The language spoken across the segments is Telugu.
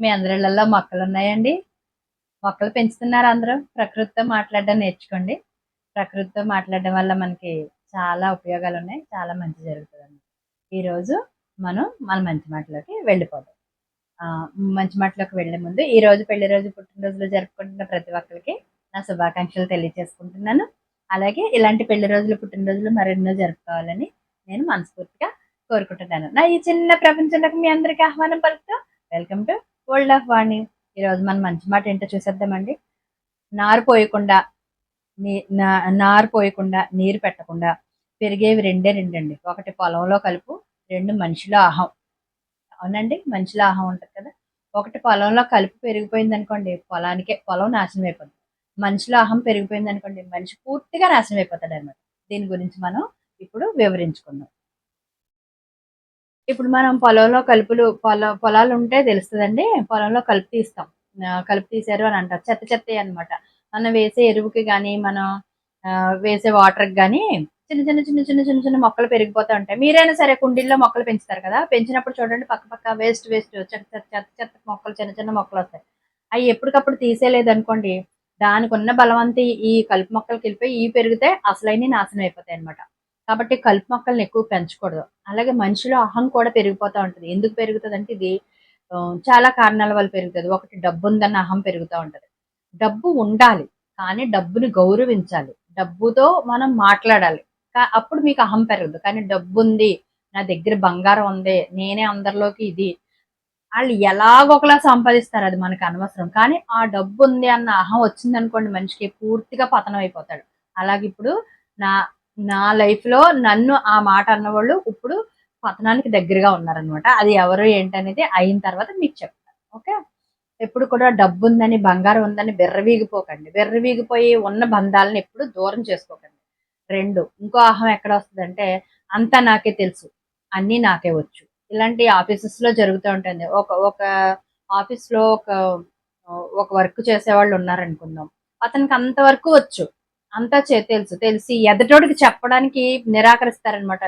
మీ అందరిళ్ళల్లో మొక్కలు ఉన్నాయండి. మొక్కలు పెంచుతున్నారు అందరూ. ప్రకృతితో మాట్లాడడం నేర్చుకోండి. ప్రకృతితో మాట్లాడడం వల్ల మనకి చాలా ఉపయోగాలు ఉన్నాయి. చాలా మంచి జరుగుతుందండి. ఈరోజు మనం మన మంచి మాటలోకి వెళ్ళిపోదాం. మంచి మాటలోకి వెళ్ళే ముందు ఈ రోజు పెళ్ళి రోజు పుట్టినరోజులో జరుపుకుంటున్న ప్రతి ఒక్కరికి నా శుభాకాంక్షలు తెలియజేసుకుంటున్నాను. అలాగే ఇలాంటి పెళ్ళి రోజులు పుట్టినరోజులు మరెన్నో జరుపుకోవాలని నేను మనస్ఫూర్తిగా కోరుకుంటున్నాను. నా ఈ చిన్న ప్రపంచంలోకి మీ అందరికీ ఆహ్వానం పలుకుతూ welcome to world of Vani. ఈరోజు మనం మంచి మాట ఏంటో చూసేద్దామండి. నారు పోయకుండా నీ నారు పోయకుండా నీరు పెట్టకుండా పెరిగేవి రెండే రెండండి. ఒకటి పొలంలో కలుపు రెండు మనిషిలో ఆహం అవునండి మనిషిలో ఆహం ఉంటుంది కదా. ఒకటి పొలంలో కలుపు పెరిగిపోయింది అనుకోండి పొలానికే పొలం నాశనం అయిపోతుంది మనిషిలో అహం పెరిగిపోయింది అనుకోండి మనిషి పూర్తిగా నాశనం అయిపోతాడు అనమాట దీని గురించి మనం ఇప్పుడు వివరించుకుందాం. ఇప్పుడు మనం పొలంలో కలుపులు పొల పొలాలు ఉంటే తెలుస్తుందండి పొలంలో కలుపు తీస్తాం. కలుపు తీశారు అని అంటారు. చెత్త చెత్త అనమాట మనం వేసే ఎరువుకి కానీ మనం వేసే వాటర్కి కానీ చిన్న చిన్న చిన్న చిన్న చిన్న చిన్న మొక్కలు పెరిగిపోతూ ఉంటాయి. మీరైనా సరే కుండీల్లో మొక్కలు పెంచుతారు కదా? పెంచినప్పుడు చూడండి పక్క పక్క వేస్ట్ వేస్ట్ చెత్త చెత్త చెత్త మొక్కలు చిన్న చిన్న మొక్కలు వస్తాయి. అవి ఎప్పటికప్పుడు తీసేయలేదు అనుకోండి దానికి ఉన్న బలవంతి ఈ కలుపు మొక్కలకి వెళ్ళిపోయి ఈ పెరిగితే అసలైన నాశనం అయిపోతాయి అనమాట కాబట్టి కలుపు మొక్కల్ని ఎక్కువ పెంచకూడదు. అలాగే మనిషిలో అహం కూడా పెరిగిపోతూ ఉంటుంది. ఎందుకు పెరుగుతుంది అంటే ఇది చాలా కారణాల వల్ల పెరుగుతుంది. ఒకటి డబ్బు ఉందన్న అహం పెరుగుతూ ఉంటుంది. డబ్బు ఉండాలి కానీ డబ్బుని గౌరవించాలి. డబ్బుతో మనం మాట్లాడాలి. కా- అప్పుడు మీకు అహం పెరగదు. కానీ డబ్బు ఉంది నా దగ్గర బంగారం ఉంది నేనే అందరిలోకి ఇది వాళ్ళు ఎలాగొకలా సంపాదిస్తారు అది మనకు అనవసరం. కానీ ఆ డబ్బు ఉంది అన్న అహం వచ్చింది అనుకోండి మనిషికి పూర్తిగా పతనం అయిపోతాడు. అలాగే ఇప్పుడు నా నా లైఫ్లో నన్ను ఆ మాట అన్నవాళ్ళు ఇప్పుడు పతనానికి దగ్గరగా ఉన్నారనమాట అది ఎవరు ఏంటనేది అయిన తర్వాత మీకు చెప్తాను. ఓకే? ఎప్పుడు కూడా డబ్బు ఉందని బంగారం ఉందని బెర్రవీగిపోకండి. బెర్రవీగిపోయి ఉన్న బంధాలను ఎప్పుడు దూరం చేసుకోకండి. రెండు ఇంకో అహం ఎక్కడ వస్తుందంటే అంతా నాకే తెలుసు. అన్నీ నాకే వచ్చు. ఇలాంటి ఆఫీసెస్లో జరుగుతూ ఉంటుంది. ఒక ఒక ఆఫీస్లో ఒక ఒక వర్క్ చేసేవాళ్ళు ఉన్నారనుకుందాం. అతనికి అంత వరకు వచ్చు. అంతా చే తెలుసు. తెలిసి ఎదటోడికి చెప్పడానికి నిరాకరిస్తారనమాట.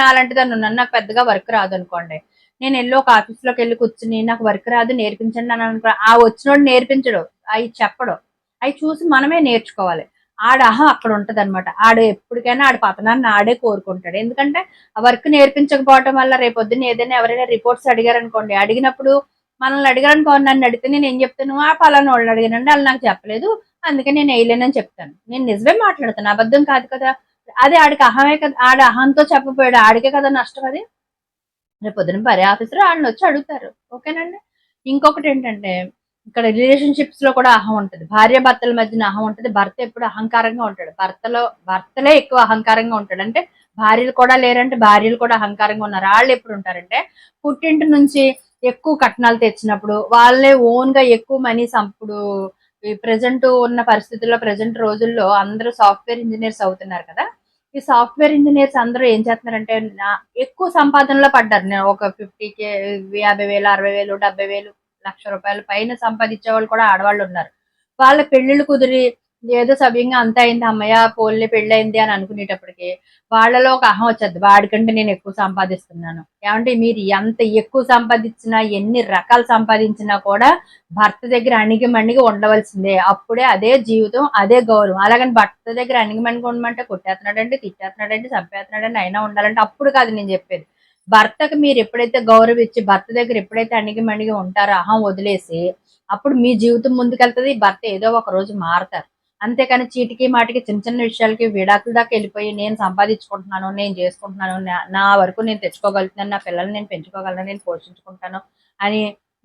నాలాంటిదాన్ని ఉన్నాను నాకు పెద్దగా వర్క్ రాదు అనుకోండి నేను వెళ్ళి ఒక ఆఫీస్లోకి వెళ్ళి కూర్చుని నాకు వర్క్ రాదు నేర్పించండి అని అనుకో ఆ వచ్చినోడు నేర్పించడు. అవి చెప్పడు. అవి చూసి మనమే నేర్చుకోవాలి. ఆడ అహం అక్కడ ఉంటది అనమాట ఆడు ఎప్పటికైనా ఆడ పతనాన్ని ఆడే కోరుకుంటాడు. ఎందుకంటే ఆ వర్క్ నేర్పించకపోవటం వల్ల రేపొద్దున ఏదైనా ఎవరైనా రిపోర్ట్స్ అడిగారు అనుకోండి అడిగినప్పుడు మనల్ని అడిగారనుకోండి నన్ను అడిగితే నేను ఏం చెప్తాను? ఆ పలానా వాళ్ళని అడిగానండి వాళ్ళు నాకు చెప్పలేదు. అందుకే నేను వేయలేనని చెప్తాను. నేను నిజమే మాట్లాడుతాను. అబద్ధం కాదు కదా. అదే ఆడికి అహమే కదా ఆడ అహంతో చెప్పపోయాడు ఆడికే కదా నష్టం అది. రేపు పొద్దున పరే ఆఫీసర్ వాళ్ళని వచ్చి అడుగుతారు. ఓకేనండి? ఇంకొకటి ఏంటంటే ఇక్కడ రిలేషన్షిప్స్లో కూడా అహం ఉంటుంది. భార్య భర్తల మధ్యన అహం ఉంటుంది. భర్త ఎప్పుడు అహంకారంగా ఉంటాడు. భర్తలో భర్తలే ఎక్కువ అహంకారంగా ఉంటాడు. అంటే భార్యలు కూడా లేరంటే భార్యలు కూడా అహంకారంగా ఉన్నారు. వాళ్ళు ఎప్పుడు ఉంటారంటే పుట్టింటి నుంచి ఎక్కువ కట్నాలు తెచ్చినప్పుడు వాళ్ళే ఓన్గా ఎక్కువ మనీ సంపుడు ఈ ప్రజెంట్ ఉన్న పరిస్థితుల్లో ప్రజెంట్ రోజుల్లో అందరూ సాఫ్ట్వేర్ ఇంజనీర్స్ అవుతున్నారు కదా. ఈ సాఫ్ట్వేర్ ఇంజనీర్స్ అందరూ ఏం చేస్తున్నారంటే ఎక్కువ సంపాదనలో పడ్డారు. నేను ఒక ఫిఫ్టీ కే యాభై వేలు అరవై వేలు డెబ్బై వేలు లక్ష రూపాయల పైన సంపాదించే వాళ్ళు కూడా ఆడవాళ్ళు ఉన్నారు. వాళ్ళ పెళ్ళిళ్ళు కుదిరి ఏదో సవ్యంగా అంత అయింది అమ్మయ్య పోల్లే పెళ్ళయింది అని అనుకునేటప్పటికి వాళ్ళలో ఒక అహం వచ్చేది వాడికంటే నేను ఎక్కువ సంపాదిస్తున్నాను. ఏమంటే మీరు ఎంత ఎక్కువ సంపాదించినా ఎన్ని రకాలు సంపాదించినా కూడా భర్త దగ్గర అణిగి మణిగి ఉండవలసిందే. అప్పుడే అదే జీవితం అదే గౌరవం. అలాగని భర్త దగ్గర అణిగి మణిగి ఉండమంటే కొట్టేస్తున్నాడంటే తిట్టేస్తున్నాడంటే చంపేస్తున్నాడంటే అయినా ఉండాలంటే అప్పుడు కాదు నేను చెప్పేది. భర్తకు మీరు ఎప్పుడైతే గౌరవం ఇచ్చి భర్త దగ్గర ఎప్పుడైతే అణిగి మణిగి ఉంటారో అహం వదిలేసి అప్పుడు మీ జీవితం ముందుకెళ్తుంది భర్త ఏదో ఒక రోజు మారతారు. అంతేకాని చీటికి మాటికి చిన్న చిన్న విషయాలకి విడాకుల దాకా వెళ్ళిపోయి నేను సంపాదించుకుంటున్నాను నేను చేసుకుంటున్నాను నా- నా వరకు నేను తెచ్చుకోగలుగుతున్నాను నా పిల్లల్ని నేను పెంచుకోగలను నేను పోషించుకుంటాను అని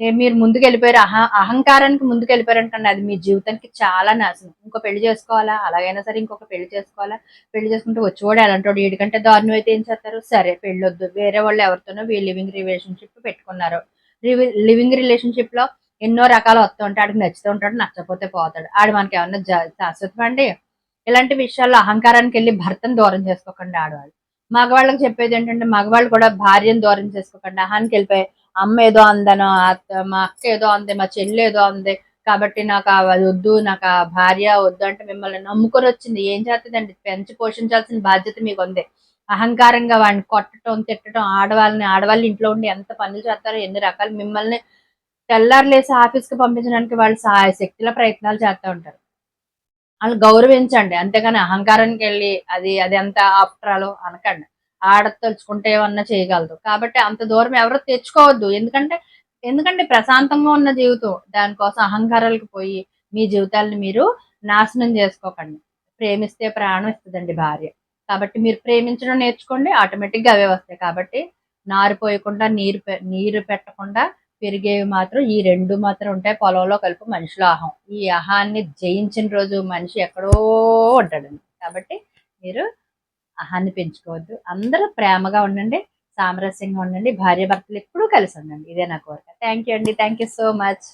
మీరు ముందుకు వెళ్ళిపోయారు అహ అహంకారానికి ముందుకు వెళ్ళిపోయారంటే అది మీ జీవితానికి చాలా నాశనం. ఇంకో పెళ్ళి చేసుకోవాలా? అలాగైనా సరే ఇంకొక పెళ్ళి చేసుకోవాలా? పెళ్ళి చేసుకుంటే వచ్చి కూడా ఎలాంటి వీడికంటే దారుణం అయితే ఏం చేస్తారు? సరే పెళ్ళి వద్దు వేరే వాళ్ళు ఎవరితోనో వీ లివింగ్ రిలేషన్షిప్ పెట్టుకున్నారు. లివింగ్ రిలేషన్షిప్లో ఎన్నో రకాలు వస్తూ ఉంటాయి. ఆడికి నచ్చుతూ ఉంటాడు నచ్చకపోతే పోతాడు. ఆడు మనకి ఏమన్నా జా- శాశ్వతం అండి? ఇలాంటి విషయాల్లో అహంకారానికి వెళ్ళి భర్తను దూరం చేసుకోకండి ఆడవాళ్ళు. మగవాళ్ళకి చెప్పేది ఏంటంటే మగవాళ్ళు కూడా భార్యను దూరం చేసుకోకండి. అహానికి వెళ్ళిపోయి అమ్మ ఏదో అందనో అత్త మా అక్క ఏదో అంది మా చెల్లి ఏదో అంది. కాబట్టి నాకు ఆ- అది వద్దు నాకు ఆ భార్య వద్దు అంటే మిమ్మల్ని నమ్ముకొని వచ్చింది. ఏం చేస్తుందండి పెంచి పోషించాల్సిన బాధ్యత మీకు ఉంది అహంకారంగా వాడిని కొట్టడం తిట్టడం ఆడవాళ్ళని ఆడవాళ్ళు ఇంట్లో ఉండి ఎంత పనులు చేస్తారో ఎన్ని రకాలు మిమ్మల్ని తెల్లారులేసి ఆఫీస్కి పంపించడానికి వాళ్ళు సహాయ శక్తుల ప్రయత్నాలు చేస్తూ ఉంటారు. వాళ్ళు గౌరవించండి. అంతేగాని అహంకారానికి వెళ్ళి అది అది ఎంత ఆప్ట్రాలో అనకండి. ఆడ తలుచుకుంటే ఏమన్నా చేయగలదు కాబట్టి అంత దూరం ఎవరు తెచ్చుకోవద్దు. ఎందుకంటే ఎందుకంటే ప్రశాంతంగా ఉన్న జీవితం దానికోసం అహంకారాలకు పోయి మీ జీవితాలను మీరు నాశనం చేసుకోకండి. ప్రేమిస్తే ప్రాణం ఇస్తుందండి భార్య. కాబట్టి మీరు ప్రేమించడం నేర్చుకోండి ఆటోమేటిక్గా అవే వస్తాయి. కాబట్టి నారు పోయకుండా నీరు పె- నీరు పెట్టకుండా పెరిగేవి మాత్రం ఈ రెండు మాత్రం ఉంటాయి. పొలంలో కలుపు మనిషిలో అహం. ఈ అహాన్ని జయించిన రోజు మనిషి ఎక్కడో ఉంటాడండి. కాబట్టి మీరు అహాన్ని పెంచుకోవద్దు. అందరూ ప్రేమగా ఉండండి సామరస్యంగా ఉండండి భార్య భర్తలు ఎప్పుడూ కలిసి ఉండండి. ఇదే నా కోరిక. థ్యాంక్ యూ అండి. Thank you so much